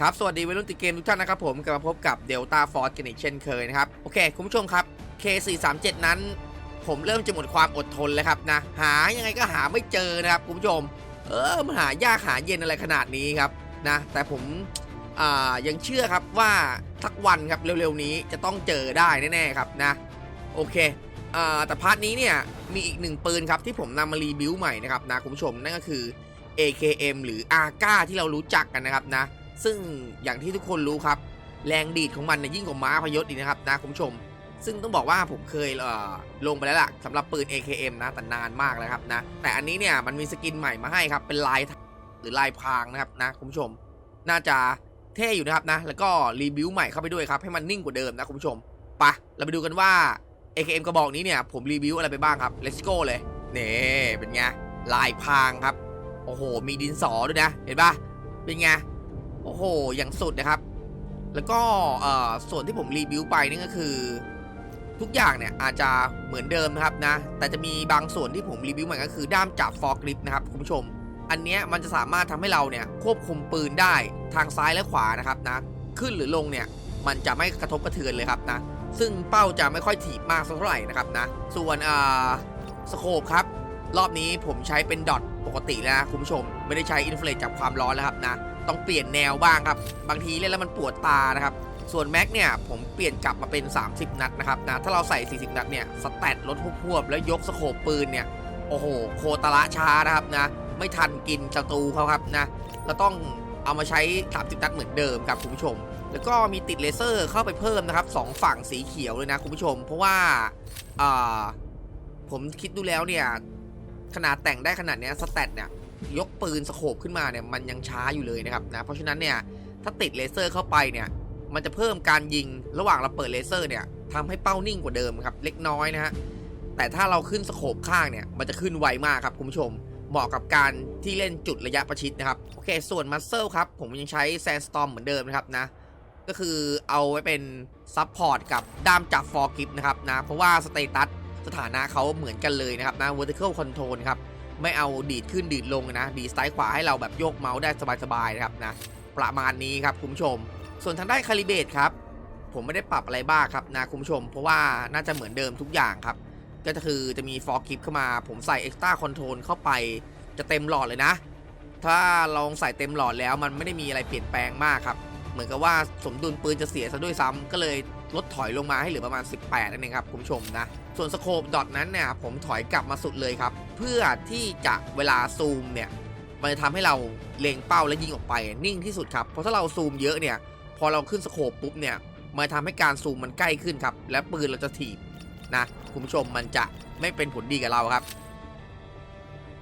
ครับ สวัสดีวัยรุ่นติดเกมทุกท่านนะครับผมกลับมาพบกับ Delta Force กันอีกเช่นเคยนะครับ โอเค คุณผู้ชมครับ K437 นั้น ผมเริ่มจะหมดความอดทนแล้วครับนะ หายังไงก็หาไม่เจอนะครับ คุณผู้ชม เออมันหายากหาเย็นอะไรขนาดนี้ครับนะ แต่ผมอ่ายังเชื่อครับว่าสักวันครับเร็วๆนี้จะต้องเจอได้แน่ๆครับนะ โอเคอ่าแต่พาร์ทนี้เนี่ยมีอีกหนึ่งปืนครับที่ผมนำมารีบิวใหม่นะครับนะคุณผู้ชมนั่นก็คือ AKM หรือ a r k a ที่เรารู้จักกันนะครับนะ ซึ่งอย่างที่ทุกคนรู้ครับ แรงดีดของมันนยิ่งกว่าม้าพยศอีกนะครับนะคุณผู้ชม ซึ่งต้องบอกว่าผมเคยเอ่อลงไปแล้วล่ะสำหรับปืน AKM นะแต่นานมากแล้วครับนะแต่อันนี้เนี่ยมันมีสกินใหม่มาให้ครับเป็นลายหรือลายพรางนะครับนะคุณผู้ชม น่าจะเท่อยู่นะครับนะ แล้วก็รีบิวใหม่เข้าไปด้วยครับให้มันนิ่งกว่าเดิมนะคุณผู้ชมปะเราไปดูกันว่า AKM กระบอกนี้เนี่ยผมรีวิวอะไรไปบ้างครับ let's go เลยเนี่เป็นไงลายพรางครับ โอ้โห มีดินสอด้วยนะ เห็นปะเป็นไง อ้โห อย่างสุดนะครับ แล้วก็ส่วนที่ผมรีวิวไปนี่ก็คือ ทุกอย่างเนี่ยอาจจะเหมือนเดิมนะครับนะ แต่จะมีบางส่วนที่ผมรีวิวใหม่ก็คือด้ามจับฟอร์กลิฟนะครับคุณผู้ชม อันเนี้ยมันจะสามารถทำให้เราเนี่ยควบคุมปืนได้ทางซ้ายและขวานะครับนะ ขึ้นหรือลงเนี่ยมันจะไม่กระทบกระเทือนเลยครับนะ ซึ่งเป้าจะไม่ค่อยถีบมากสักเท่าไหร่นะครับนะ ส่วนอ่าสโคปครับ รอบนี้ผมใช้เป็นดอทปกติแล้วนะคุณผู้ชม ไม่ได้ใช้อินฟลูเอนซ์จากความร้อนแล้วครับนะ ต้องเปลี่ยนแนวบ้างครับ บางทีเล่นแล้วมันปวดตานะครับ ส่วนแม็กเนี่ยผมเปลี่ยนกลับมาเป็น 30 นัดนะครับนะถ้าเราใส่ 40 นัดเนี่ยสแตทลดพวบๆแล้วยกสโคปปืนเนี่ยโอ้โหโคตรละช้านะครับนะไม่ทันกินศัตรูเขาครับนะเราต้องเอามาใช้ 30 นัดเหมือนเดิมครับคุณผู้ชม แล้วก็มีติดเลเซอร์เข้าไปเพิ่มนะครับสองฝั่งสีเขียวเลยนะคุณผู้ชม เพราะว่าผมคิดดูแล้วเนี่ยขนาดแต่งได้ขนาดเนี้ยสแตทเนี่ย ยกปืนสโคบขึ้นมาเนี่ยมันยังช้าอยู่เลยนะครับนะเพราะฉะนั้นเนี่ยถ้าติดเลเซอร์เข้าไปเนี่ยมันจะเพิ่มการยิงระหว่างเราเปิดเลเซอร์เนี่ยทำให้เป้านิ่งกว่าเดิมครับเล็กน้อยนะฮะแต่ถ้าเราขึ้นสโคบข้างเนี่ยมันจะขึ้นไวมากครับคุณผู้ชมเหมาะกับการที่เล่นจุดระยะประชิดนะครับโอเคส่วนมัสเซลครับผมยังใช้แซนสตอมเหมือนเดิมนะครับนะก็คือเอาไว้เป็นซับพอร์ตกับด้ามจับฟอร์กิฟนะครับนะเพราะว่าสเตตัสสถานะเขาเหมือนกันเลยนะครับนะ vertical control ครับ ไม่เอาดีดขึ้นดีดลงนะ ดีดซ้ายขวาให้เราแบบโยกเมาส์ได้สบายๆนะครับนะประมาณนี้ครับคุณผู้ชม ส่วนทางด้านคาลิเบตครับ ผมไม่ได้ปรับอะไรบ้างครับนะคุณผู้ชม เพราะว่าน่าจะเหมือนเดิมทุกอย่างครับ ก็คือจะมีฟอร์กิฟเข้ามา ผมใส่ Extra Control เข้าไปจะเต็มหลอดเลยนะ ถ้าลองใส่เต็มหลอดแล้วมันไม่ได้มีอะไรเปลี่ยนแปลงมากครับ เหมือนกับว่าสมดุลปืนจะเสียซะด้วยซ้ำก็เลย ลดถอยลงมาให้เหลือประมาณ 18นั่นเองครับคุณผู้ชมนะ ส่วนสโคปดอทนั้นเนี่ยผมถอยกลับมาสุดเลยครับ เพื่อที่จะเวลาซูมเนี่ยมันจะทำให้เราเล็งเป้าและยิงออกไปนิ่งที่สุดครับ เพราะถ้าเราซูมเยอะเนี่ยพอเราขึ้นสโคปปุ๊บเนี่ยมันจะทำให้การซูมมันใกล้ขึ้นครับ และปืนเราจะถีบนะคุณผู้ชมมันจะไม่เป็นผลดีกับเราครับ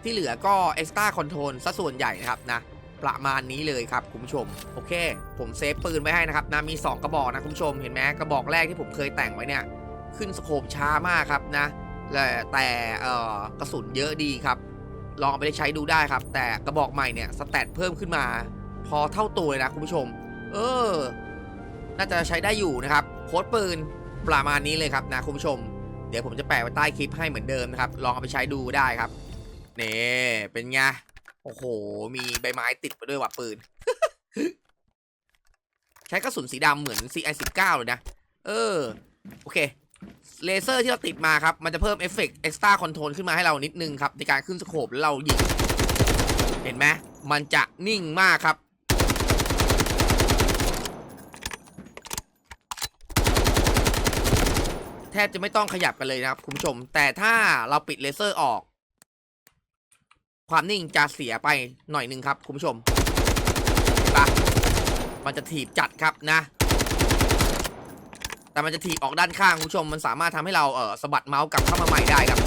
ที่เหลือก็ extra control ซะส่วนใหญ่นะครับนะ ประมาณนี้เลยครับคุณผู้ชม โอเค ผมเซฟปืนไว้ให้นะครับนะมี 2 กระบอกนะคุณผู้ชมเห็นไหมกระบอกแรกที่ผมเคยแต่งไว้เนี่ย ขึ้นสโคปช้ามากครับนะแต่แต่กระสุนเยอะดีครับ ลองเอาไปใช้ดูได้ครับ แต่กระบอกใหม่เนี่ยสแตทเพิ่มขึ้นมา พอเท่าตัวเลยนะคุณผู้ชม เออ น่าจะใช้ได้อยู่นะครับ โค้ดปืนประมาณนี้เลยครับนะคุณผู้ชม เดี๋ยวผมจะแปะไว้ใต้คลิปให้เหมือนเดิมนะครับ ลองเอาไปใช้ดูได้ครับนี่เป็นไง โอ้โห มีใบไม้ติดไปด้วยว่ะปืน ใช้กระสุนสีดำเหมือน CI19 เลยนะ เออ โอเค เลเซอร์ที่เราติดมาครับ มันจะเพิ่มเอฟเฟกต์ extra control ขึ้นมาให้เรานิดนึงครับ ในการขึ้นสโคปแล้วเรายิง เห็นไหมมันจะนิ่งมากครับแทบจะไม่ต้องขยับกันเลยนะครับคุณผู้ชม แต่ถ้าเราปิดเลเซอร์ออก ความนิ่งจะเสียไปหน่อยหนึ่งครับคุณผู้ชมปะมันจะถีบจัดครับนะ แต่มันจะถีบออกด้านข้างคุณผู้ชม มันสามารถทำให้เราเออสะบัดเมาส์กลับเข้ามาใหม่ได้ครับ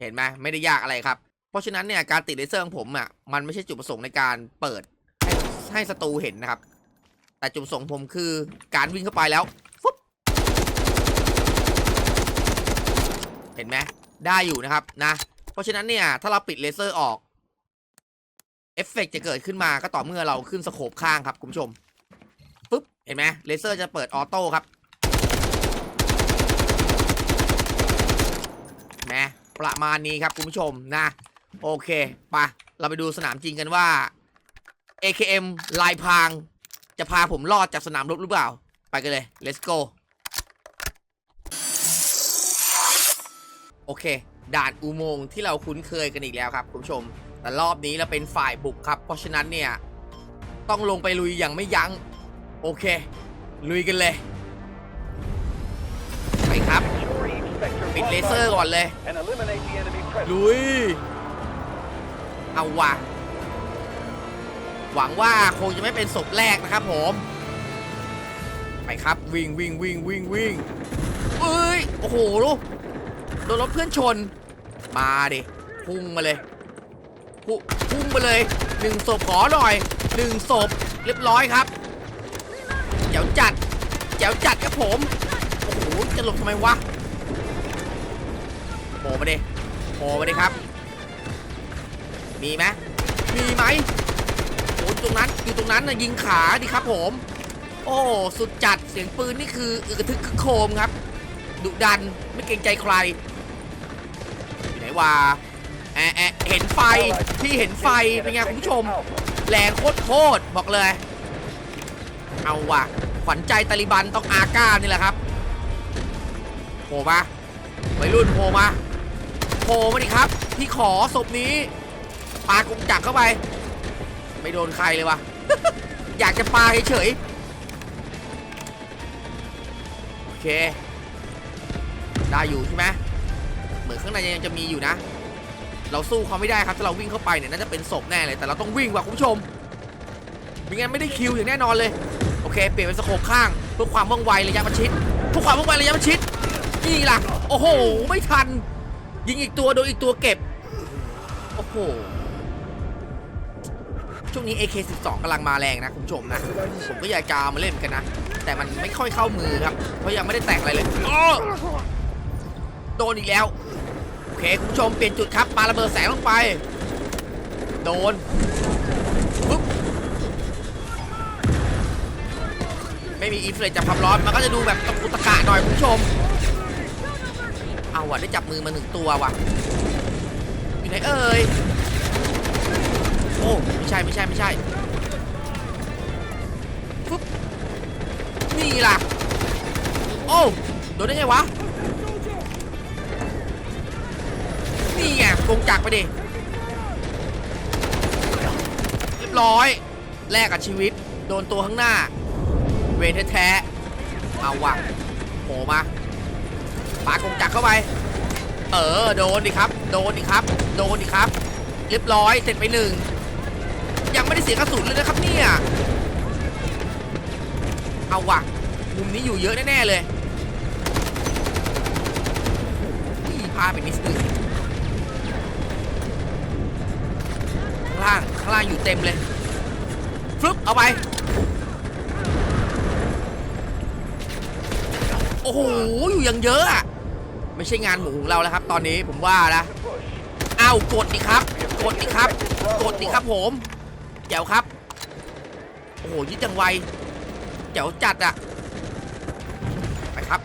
เห็นไหมไม่ได้ยากอะไรครับ เพราะฉะนั้นเนี่ยการติดเลเซอร์ของผมอะมันไม่ใช่จุดประสงค์ในการเปิดให้ให้ศัตรูเห็นนะครับ แต่จุดประสงค์ผมคือการวิ่งเข้าไปแล้วฟึบเห็ นไหมได้อยู่นะครับนะ เพราะฉะนั้นเนี่ย ถ้าเราปิดเลเซอร์ออก เอฟเฟกต์จะเกิดขึ้นมาก็ต่อเมื่อเราขึ้นสโคปข้างครับคุณผู้ชมปุ๊บ เห็นไหมเลเซอร์จะเปิดออโต้ครับเห็นไหมประมาณนี้ครับคุณผู้ชมนะ โอเคปะเราไปดูสนามจริงกันว่า AKM ลายพราง จะพาผมรอดจากสนามรบหรือเปล่า ไปกันเลย let's go โอเค ด่านอุโมงค์ที่เราคุ้นเคยกันอีกแล้วครับคุณผู้ชม แต่รอบนี้เราเป็นฝ่ายบุกครับ เพราะฉะนั้นเนี่ย ต้องลงไปลุยอย่างไม่ยัง้ง โอเค ลุยกันเลย ไปครับ ปิดเลเซอร์ก่อนเลย ลุย เอาว่ะ หวังว่าคงจะไม่เป็นศพแรกนะครับผม ไปครับ วิ่งวิ่งวิ่งวิ่งวิ่งเอ้ย โอ้โหลูก โดนรถเพื่อนชน มาดิพุ่งมาเลยพุพุ่งมาเลยหนึ่งศพขอหน่อยหนึ่งศพเรียบร้อยครับเจ๋วจัดเจ๋วจัดครับผม โอ้โห จะหลบทำไมวะโผล่มาดิโผล่มาดิครับ มีไหมมีไหมโอ้ตรงนั้นอยู่ตรงนั้นนะยิงขาดิครับผม โอ้สุดจัดเสียงปืนนี่คืออึกระทึกคึกโคมครับดุดันไม่เกรงใจใคร วะแอะแอะเห็นไฟที่เห็นไฟเป็นไงคุณผู้ชมแรงโคตรโคตรบอกเลย เอาว่ะขวัญใจตาลิบันต้องอาก้านี่แหละครับโผล่มาวัยรุ่นโผล่มาโผล่มาดิครับพี่ขอศพนี้ปากงจักรเข้าไป ไม่โดนใครเลยวะอยากจะปาเฉยโอเค ได้อยู่ใช่ไหม เหมือนข้างในยังจะมีอยู่นะ เราสู้เขาไม่ได้ครับถ้าเราวิ่งเข้าไปเนี่ยน่าจะเป็นศพแน่เลยแต่เราต้องวิ่งว่ะคุณผู้ชมไม่งั้นไม่ได้คิวอย่างแน่นอนเลยโอเคเปลี่ยนเป็นสโคปข้างเพื่อความว่องไวระยะประชิดเพื่อความว่องไวระยะประชิดนี่ล่ะโอ้โหไม่ทัน ยิงอีกตัวโดนอีกตัวเก็บโอ้โหช่วงนี้ AK12 กำลังมาแรงนะคุณผู้ชมนะผมก็อยากจะเอามาเล่นเหมือนกันนะ แต่มันไม่ค่อยเข้ามือครับเพราะยังไม่ได้แต่งอะไรเลยโอ้โดนอีกแล้ว เคคุณผู้ชมเปลี่ยนจุดครับปาระเบิดแสงลงไป โดนปุ๊บไม่มีอินฟลูเอนซ์จากความร้อนมันก็จะดูแบบตะกุตะกะหน่อยคุณผู้ชม เอาว่ะได้จับมือมาหนึ่งตัวว่ะอยู่ไหนเอ่ยโอ้ไม่ใช่ไม่ใช่ไม่ใช่ปุ๊บนี่ล่ะ โอ้โดนได้ไงวะ นี่ไงกงจักรไปดิเรียบร้อย แลกกับชีวิต โดนตัวข้างหน้า เวรแท้ๆเอาว่ะโผล่มาปากงจักรเข้าไป เออ โดนดิครับ โดนดิครับ โดนดิครับ เรียบร้อย เสร็จไปหนึ่ง ยังไม่ได้เสียกระสุนเลยนะครับเนี่ย เอาว่ะ มุมนี้อยู่เยอะแน่ ๆ เลยนี่พาไปนิดนึง ข้างล่างอยู่เต็มเลยฟลุ๊ปเอาไป โอ้โห อยู่ยังเยอะอะ ไม่ใช่งานหมูของเราแล้วครับ ตอนนี้ผมว่านะเอากดดิครับ กดดิครับ กดดิครับผมเจ๋วครับ โอ้โหยึดจังไวเจ๋วจัดอะไปครับ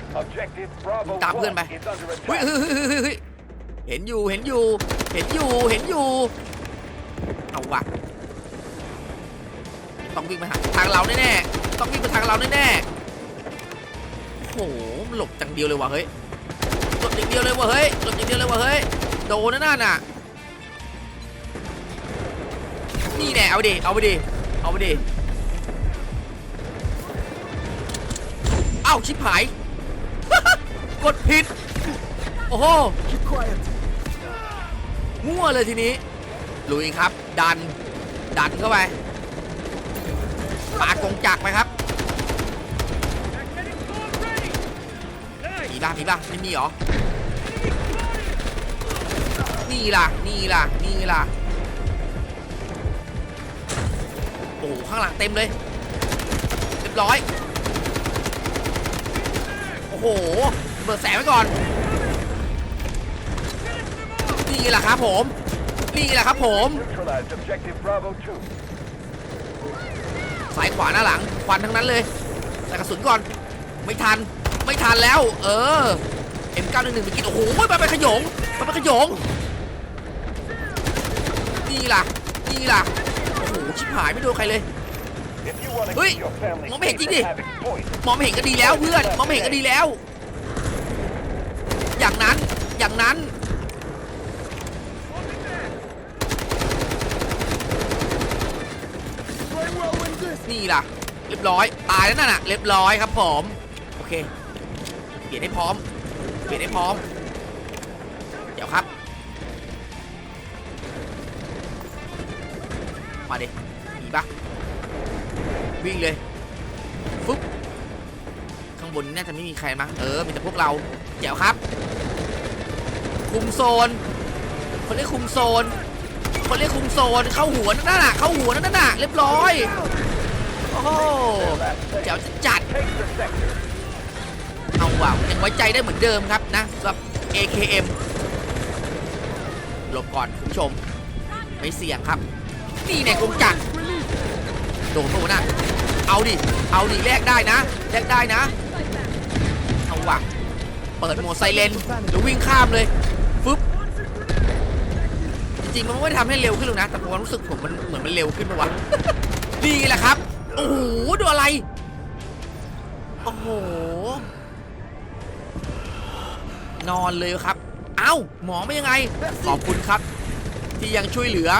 ตามเพื่อนไปเฮ้ยเห็นอยู่ เห็นอยู่ เห็นอยู่ เห็นอยู่ ว่ะ ต้องวิ่งมาหาทางเราแน่ๆต้องวิ่งมาทางเราแน่ๆโอ้โหหลบจังเดียวเลยว่ะเฮ้ยหลบอย่างเดียวเลยว่ะเฮ้ยหลบอย่างเดียวเลยว่ะเฮ้ยโดนนะนั่นน่ะนี่แน่เอาไปดิเอาไปดิเอาไปดิเอ้าชิบหาย กดผิด โอ้โหมั่วเลยทีนี้ ลุยครับ ดัน ดันเข้าไปปากงจักรไปครับมีล่ะมีล่ะไม่มีหรอ นี่ล่ะ นี่ล่ะ นี่ล่ะ โอ้ข้างหลังเต็มเลย เรียบร้อย โอ้โห เบิดแสงไว้ก่อน นี่แหละครับผม นี่แหละครับผมสายขวาหน้าหลังควันทั้งนั้นเลยใส่กระสุนก่อนไม่ทันไม่ทันแล้ว เออ M911 ไปกินโอ้โหมันไปขยงมันไปขยงนี่ล่ะล่ะโอ้โหชิบหายไม่โดนใครเลย If you want to Ui, keep your family mong mày safe gì at đi? Havoc Point, มองไม่เห็นก็ดีแล้วเพื่อนมองไม่เห็นก็ดีแล้ว อย่างนั้นอย่างนั้น นี่ล่ะ เรียบร้อย ตายแล้วนั่นน่ะ เรียบร้อยครับผม โอเค เปลี่ยนให้พร้อม เปลี่ยนให้พร้อม เดี๋ยวครับ มาดิมีปะวิ่งเลย ฟึ๊บ ข้างบนน่าจะไม่มีใครมั้ง เออ มีแต่พวกเราเดี๋ยวครับ คุมโซน คนเรียกคุมโซนคนเรียกคุมโซนเข้าหัวนั่นน่ะเข้าหัวนั่นน่ะเรียบร้อย โอ้โหเดี๋วจะจัดเอาว่ะยังไว้ใจได้เหมือนเดิมครับนะสำหรับ AKM หลบก่อนคุณผู้ชม ไม่เสี่ยงครับ นี่ในกงจักรโดนโนะเอาดิ เอาดิแลกได้นะแลกได้นะ เอาว่ะ เปิดโมไซเลนแล้ววิ่งข้ามเลย ฟึบ จริงมันไม่ได้ทำให้เร็วขึ้นหรอกนะ แต่ผมรู้สึกผมมันเหมือนมันเร็วขึ้นปะวะ นี่แหละครับ โอ้โหดูอะไร โอ้โห นอนเลยครับ เอ้า หมอไม่ยังไง ขอบคุณครับ ที่ยังช่วยเหลือ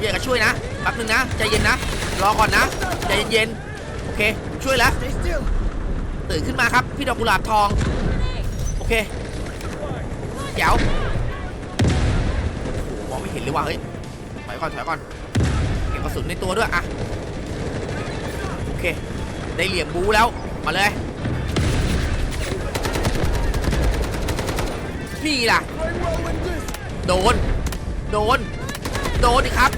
อยกช่วยนะแป๊บนึงนะ ใจเย็นนะ รอก่อนนะ ใจเย็นๆ โอเค ช่วยแล้ว ตื่นขึ้นมาครับ พี่ดอกกุหลาบทอง โอเคเดี๋ยวหมองไม่เห็นเลยว่ะเฮ้ยถอยก่อนถอยก่อน เก็บกระสุนในตัวด้วยอะ เค ได้เหลี่ยมบูแล้ว มาเลย นี่ล่ะ โดน โดน โดนดิครับ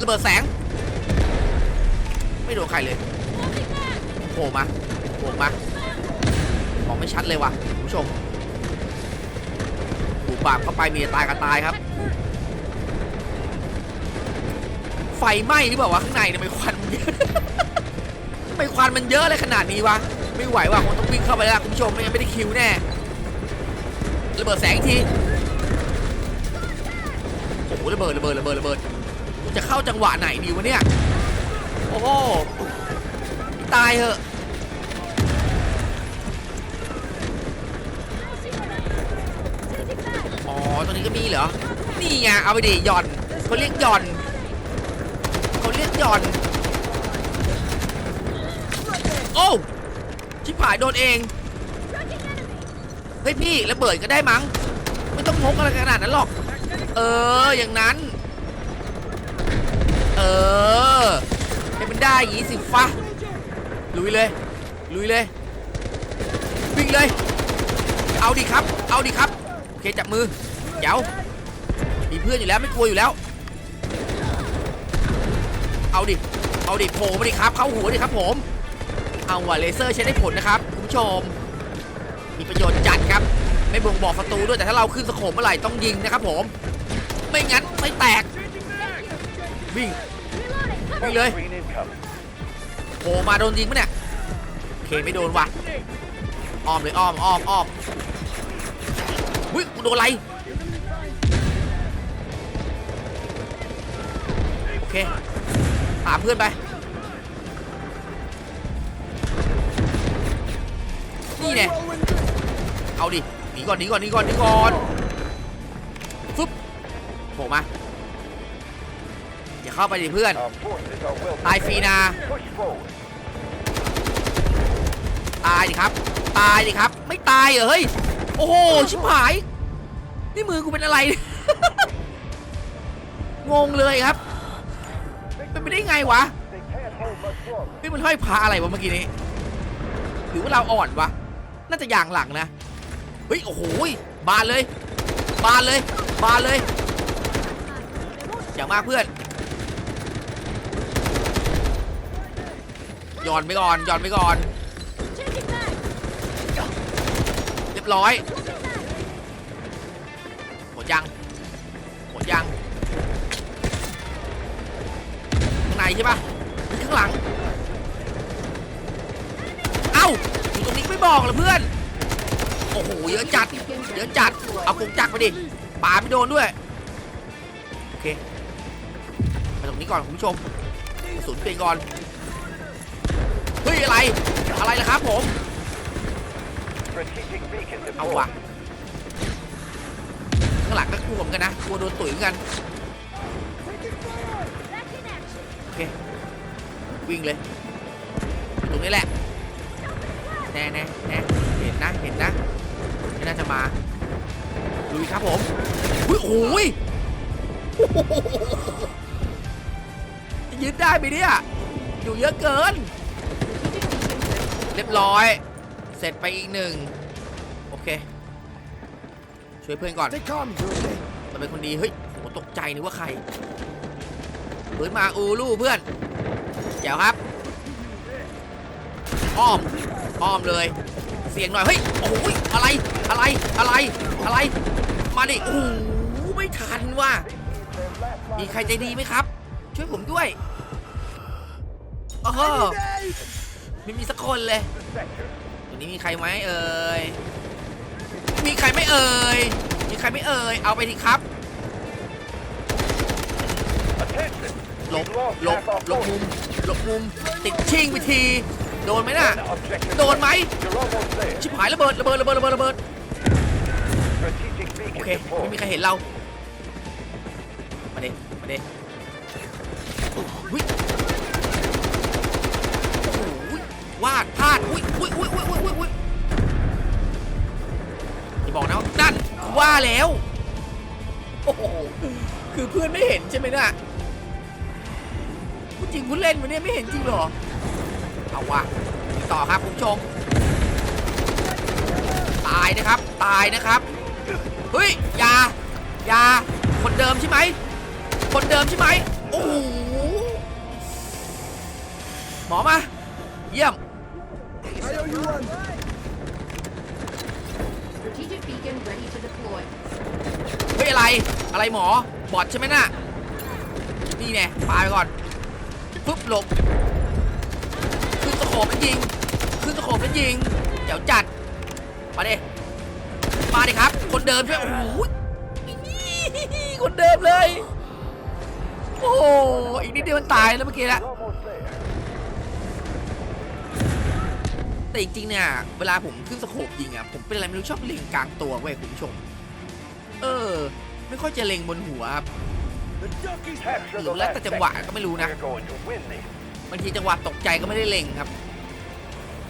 ระเบิดแสง ไม่โดนใครเลยโผล่มาโผล่มามองไม่ชัดเลยว่ะคุณผู้ชมหูปากเข้าไปมีแต่ตายกับตายครับ ไฟไหม้หรือเปล่าวะข้างในทำไมควันมันเยอะำไมควันมันเยอะเลยขนาดนี้วะ ไม่ไหวว่ะคงต้องวิ่งเข้าไปแล้วคุณผู้ชมไม่งั้นไม่ได้คิวแน่ระเบิดแสงทีโอ้โหระเบิดระเบิดระเบิดระเบิดจะเข้าจังหวะไหนดีวะเนี่ยโอ้โหตายเหอะอ๋อตรงนี้ก็มีเหรอนี่ไงเอาไปดิหย่อนเขาเรียกหย่อนเขาเรียกหย่อน โอ้ชิบหายโดนเอง เฮ้ยพี่ระเบิดก็ได้มั้ง ไม่ต้องพกอะไรขนาดนั้นหรอก เอออย่างนั้น เออให้มันได้อย่างนี้สิฟ้าลุยเลย ลุยเลย วิ่งเลย เอาดิครับ เอาดิครับ โอเคจับมือเดี๋ยวมีเพื่อนอยู่แล้วไม่กลัวอยู่แล้ว เอาดิ เอาดิโผล่มาดิครับ เข้าหัวดิครับผม เอาว่ะเลเซอร์ใช้ได้ผลนะครับคุณผู้ชม มีประโยชน์จัดครับ ไม่บ่งบอกศัตรูด้วยแต่ถ้าเราขึ้นสโคมเมื่อไหร่ต้องยิงนะครับผม ไม่งั้นไม่แตก วิ่งวิ่งเลยโผล่มาโดนยิงปะเนี่ยโอเคไม่โดนว่ะอ้อมเลยอ้อมอ้อมอ้อมวิกูโดนอะไรโอเคตามเพื่อนไป นี่แน่เอาดิหนีก่อนหนีก่อนหนีก่อนหนีก่อนฟึบโผล่มาอย่าเข้าไปดิเพื่อน ตายฟรีนะ Push forward. ตายดิครับ ตายดิครับ ไม่ตายเหรอเฮ้ยโอ้โหชิบหาย นี่มือกูเป็นอะไร งงเลยครับเป็นไปได้ไงวะนี่มันห้อยพระอะไรวะเมื่อกี้นี้ หรือว่าเราอ่อนวะ น่าจะอย่างหลังนะเฮ้ยโอ้โหบานเลย บานเลยบานเลยอย่างมากเพื่อนหย่อนไปก่อนหย่อนไปก่อนเรียบร้อยหมดยังหมดยังข้างในใช่ปะข้างหลังเอ้า ตรงนี้ไม่บอกเหรอเพื่อน โอ้โหเยอะจัดเยอะจัด เอากงจักรไปดิป่าไม่โดนด้วย โอเคมาตรงนี้ก่อนคุณผู้ชมกระสุนเปลี่ยนก่อน เฮ้ยอะไร อะไรล่ะครับผม เอาว่ะข้างหลังก็กลัวเหมือนกันนะกลัวโดนตุ๋ยเหมือนกันโอเควิ่งเลย ตรงนี้แหละ แน่แน่แน่เห็นนะเห็นนะไม่น่าจะมาลุยครับผมอุ้ยโอ้ยยึดได้ไหมเนี่ยอยู่เยอะเกิน เรียบร้อย เสร็จไปอีกหนึ่งโอเค ช่วยเพื่อนก่อน Stay calm, you okay? มันเป็นคนดีเฮ้ยโหตกใจนึกว่าใครเพื่อนมาอูลู่เพื่อนเจ๋วครับอ้อม อ้อมเลย เสียงหน่อยเฮ้ยโอ้ยอะไรอะไรอะไรอะไร มาดิโอ้โหไม่ทันว่ะมีใครใจดีไหมครับ ช่วยผมด้วยโอ้โหไม่มีสักคนเลยตัวนี้มีใครไหมเอ่ยมีใครไม่เอ่ยมีใครไม่เอ่ยเอาไปทีครับหลบหลบหลบมุมหลบมุมติดชิงไปที โดนไหมน่ะ โดนไหม ชิบหายระเบิดระเบิดระเบิดระเบิดระเบิดโอเค ไม่มีใครเห็นเรา มาเด็มาเด็อุ้ยโอ้โหวาดพลาด อุ้ยอุ้ยอุ้ยอุ้ยอุ้ยอุ้ยอุ้ยอย่าบอกนะว่านั่นว่าแล้ว โอ้โห คือเพื่อนไม่เห็นใช่ไหมน่ะพูจริงพูดเล่นมาเนี่ยไม่เห็นจริงหรอ เอาว่ะต่อครับคุณผู้ชม ตายนะครับ ตายนะครับ เฮ้ยอยาอยาคนเดิมใช่ไหม คนเดิมใช่ไหม โอ้โห หมอมา เยี่ยม I owe you one. Strategic beacon ready to deploy. เฮ้ยอะไร อะไรหมอ บอดใช่ไหมน่ะ นี่แน่ปาไปก่อน ปุ๊บหลบ ขึ้นสโคปแล้วยิง ขึ้นสโคปแล้วยิง เดี๋ยวจัด มาดิ มาดิครับ คนเดิมใช่ไหมโอ้โหคนเดิมเลย โอ้โห อีกนิดเดียวมันตายแล้วเมื่อกี้ละ You're almost there. แต่จริงๆเนี่ย เวลาผมขึ้นสโคปยิงอะผมเป็นอะไรไม่รู้ชอบเล็งกลางตัวเว้ยคุณผู้ชม เออ ไม่ค่อยจะเล็งบนหัวครับ The ducky's ห Capture รื the อแล้ว last แต่จังหวะ sector. ก็ไม่รู้นะ We're going to win this. บางทีจังหวะตกใจก็ไม่ได้เล็งครับ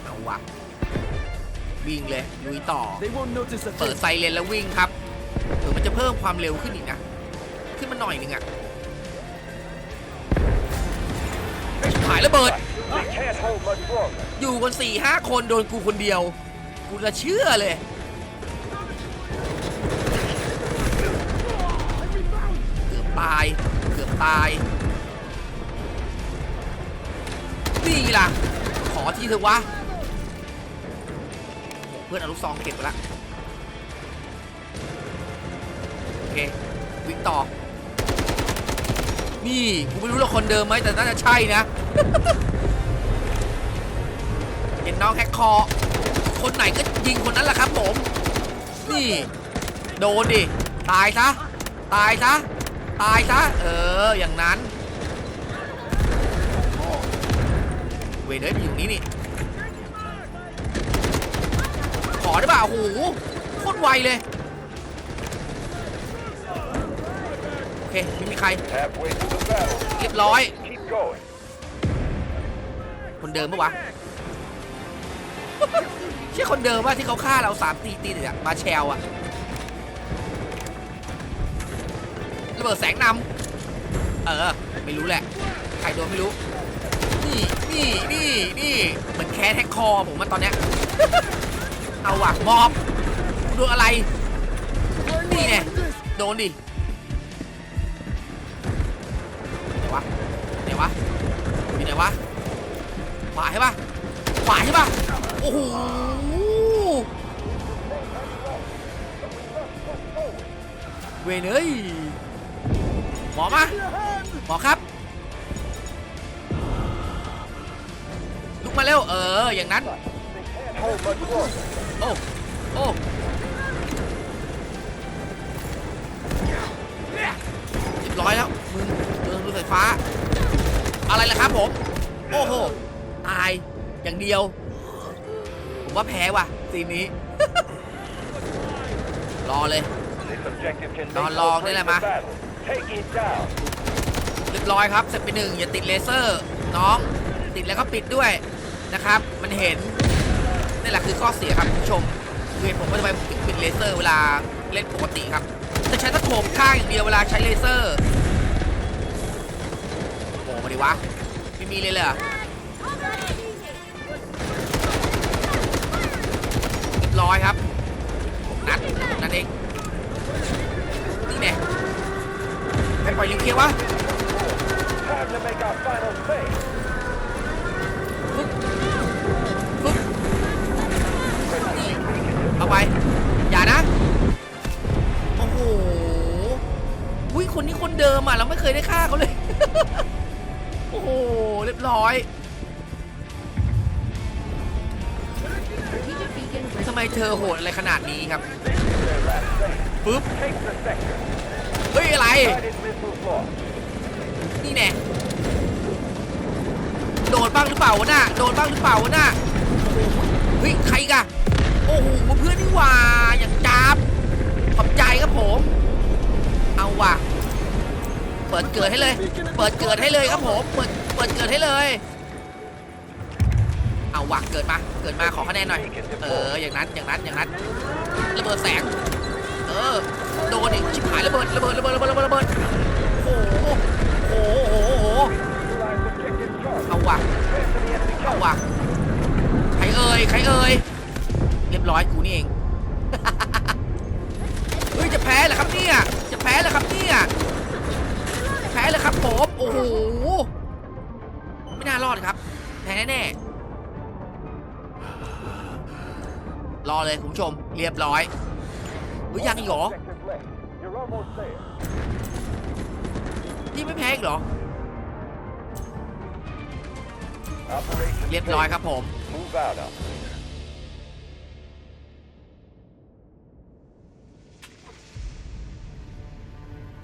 เอาวะวิ่งเลยลุยต่อ They won't notice a เปิด thing. ไซเรนแล้ววิ่งครับเออมันจะเพิ่มความเร็วขึ้นอีกนะ ขึ้นมาหน่อยหนึงอะหายระเบิด They can't hold much longer. อยู่กันสี่ห้าคนโดนกูคนเดียว กูจะเชื่อเลย เกือบตาย เกือบตาย นี่ล่ะ ขอทีเถอะวะ เพื่อนเอาลูกซองเก็บไปละโอเค วิ่งต่อ นี่กูไม่รู้หรอกคนเดิมไหมแต่น่าจะใช่นะ เห็นน้องแฮกคอ คนไหนก็ยิงคนนั้นแหละครับผม นี่ โดนดิ ตายซะ ตายซะ ตายซะ เออ อย่างนั้นโอ้ เวรเดอร์อยู่นี่นี่ ขอได้ป่ะโอ้โหโคตรไวเลย โอเค ไม่มีใคร Halfway through the battle. เรียบร้อย Keep going. คนเดิมปะวะ ใช่คนเดิมว่าที่เขาฆ่าเราสามตีตีเนี่ยมาแชลอะระเบิดแสงนำเออ ไม่รู้แหละ ใครโดนไม่รู้ นี่นี่นี่นี่เหมือนแคสแฮกคอผมมาตอนเนี้ย เอาว่ะมอบโดนอะไร นี่เนี่ยโดนดิไหนวะไหนวะอยู่ไหนวะขวาใช่ปะขวาใช่ปะโอ้โหเวยเนยหมอมาหมอครับ มาเร็ว เออ อย่างนั้น โอ้ โอ้เรียบร้อยแล้ว มึงเดินดูไฟฟ้า อะไรล่ะครับผม โอ้โห ตาย อย่างเดียว ผมว่าแพ้ว่ะ ซีนนี้ รอเลย This objective can make Đòn or lòn break đây là the mà. battle. Take it down. เรียบร้อยครับ เสร็จไปหนึ่งอย่าติดเลเซอร์ น้อง ติดแล้วก็ปิดด้วย นะครับ มันเห็นนี่แหละคือข้อเสียครับคุณผู้ชมคือเหตุผมว่าทำไมผมถึงปิดเลเซอร์เวลาเล่นปกติครับจะใช้ตะโขบข้างอย่างเดียวเวลาใช้เลเซอร์โอ้มาดิวะไม่มีเลยเหรอเรียบร้อยครับนัดนัดเองนี่แน่ไม่ปล่อยลิวเคียร์วะ เอาไป อย่านะ โอ้โหอุ้ยคนนี้คนเดิมอะ เราไม่เคยได้ฆ่าเขาเลย โอ้โห เรียบร้อยทำไมเธอโหดอะไรขนาดนี้ครับ ปึ๊บ เฮ้ย อะไร นี่แน่โดนบ้างหรือเปล่าวะน่ะโดนบ้างหรือเปล่าวะน่ะเฮ้ย ใครกอะ โอ้โหเพื่อนนี่หว่าอย่างจับขอบใจครับผม เอาว่ะ เปิดเกิดให้เลย เปิดเกิดให้เลยครับผม เปิดเปิดเกิดให้เลย เอาว่ะเกิดมา เกิดมาขอคะแนนหน่อย เอออย่างนั้นอย่างนั้นอย่างนั้นระเบิดแสง เออโดนอีกชิบหายระเบิดระเบิดระเบิดระเบิดระเบิดระเบิดโอ้โหโอ้โหโอ้โหเอาว่ะเอาว่ะใครเอ่ยใครเอ่ย เรียบร้อยกูนี่เอง เฮ้ยจะแพ้เหรอครับเนี่ย จะแพ้เหรอครับเนี่ยแพ้เลยครับผมโอ้โห ไม่น่ารอดครับ แพ้แน่รอเลยคุณผู้ชม เรียบร้อยเฮ้ยยังอีกเหรอ Objective left. You're almost there. นี่ไม่แพ้อีกเหรอ เรียบร้อยครับผม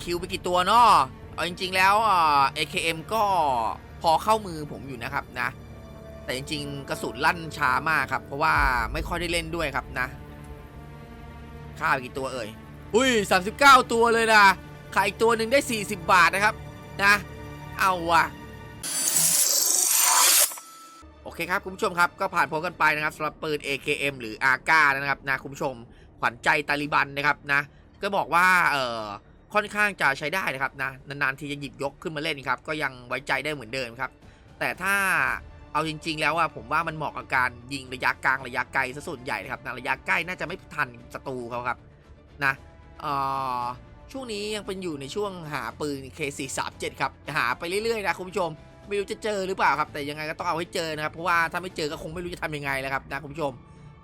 คิวไปกี่ตัวเนาะเอาจริง ๆ แล้วอ่า AKM ก็พอเข้ามือผมอยู่นะครับนะ แต่จริง ๆ กระสุนลั่นช้ามากครับ เพราะว่าไม่ค่อยได้เล่นด้วยครับนะค่าไปกี่ตัวเอ่ยอุ้ย 39 ตัวเลยนะขายตัวหนึ่งได้ 40 บาทนะครับนะ เอาวะโอเคครับคุณผู้ชมครับก็ผ่านพ้นกันไปนะครับสำหรับปืน AKM หรือ AK นะครับนะคุณผู้ชมขวัญใจตาลิบันนะครับนะ ก็บอกว่าเอ่อ ค่อนข้างจะใช้ได้นะครับนะนานๆทีจะหยิบยกขึ้นมาเล่นครับก็ยังไว้ใจได้เหมือนเดิมครับ แต่ถ้าเอาจริง ๆ แล้วอะผมว่ามันเหมาะกับการยิงระยะกลางระยะไกลซะส่วนใหญ่นะครับนะระยะใกล้น่าจะไม่ทันศัตรูเขาครับนะเอ่อช่วงนี้ยังเป็นอยู่ในช่วงหาปืน K437 ครับหาไปเรื่อยๆนะคุณผู้ชมไม่รู้จะเจอหรือเปล่าครับ แต่ยังไงก็ต้องเอาให้เจอนะครับ เพราะว่าถ้าไม่เจอก็คงไม่รู้จะทำยังไงแล้วครับนะคุณผู้ชม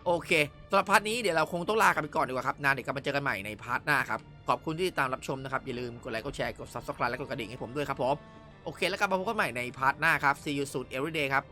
โอเคสำหรับพาร์ทนี้เดี๋ยวเราคงต้องลากันไปก่อนดีกว่าครับนะเดี๋ยวกลับมาเจอกันใหม่ในพาร์ทหน้าครับ ขอบคุณที่ติดตามรับชมนะครับ อย่าลืมกดไลค์กดแชร์กด subscribe และกดกระดิ่งให้ผมด้วยครับผม โอเคแล้วกลับมาพบกันใหม่ในพาร์ทหน้าครับ see you soon everyday ครับ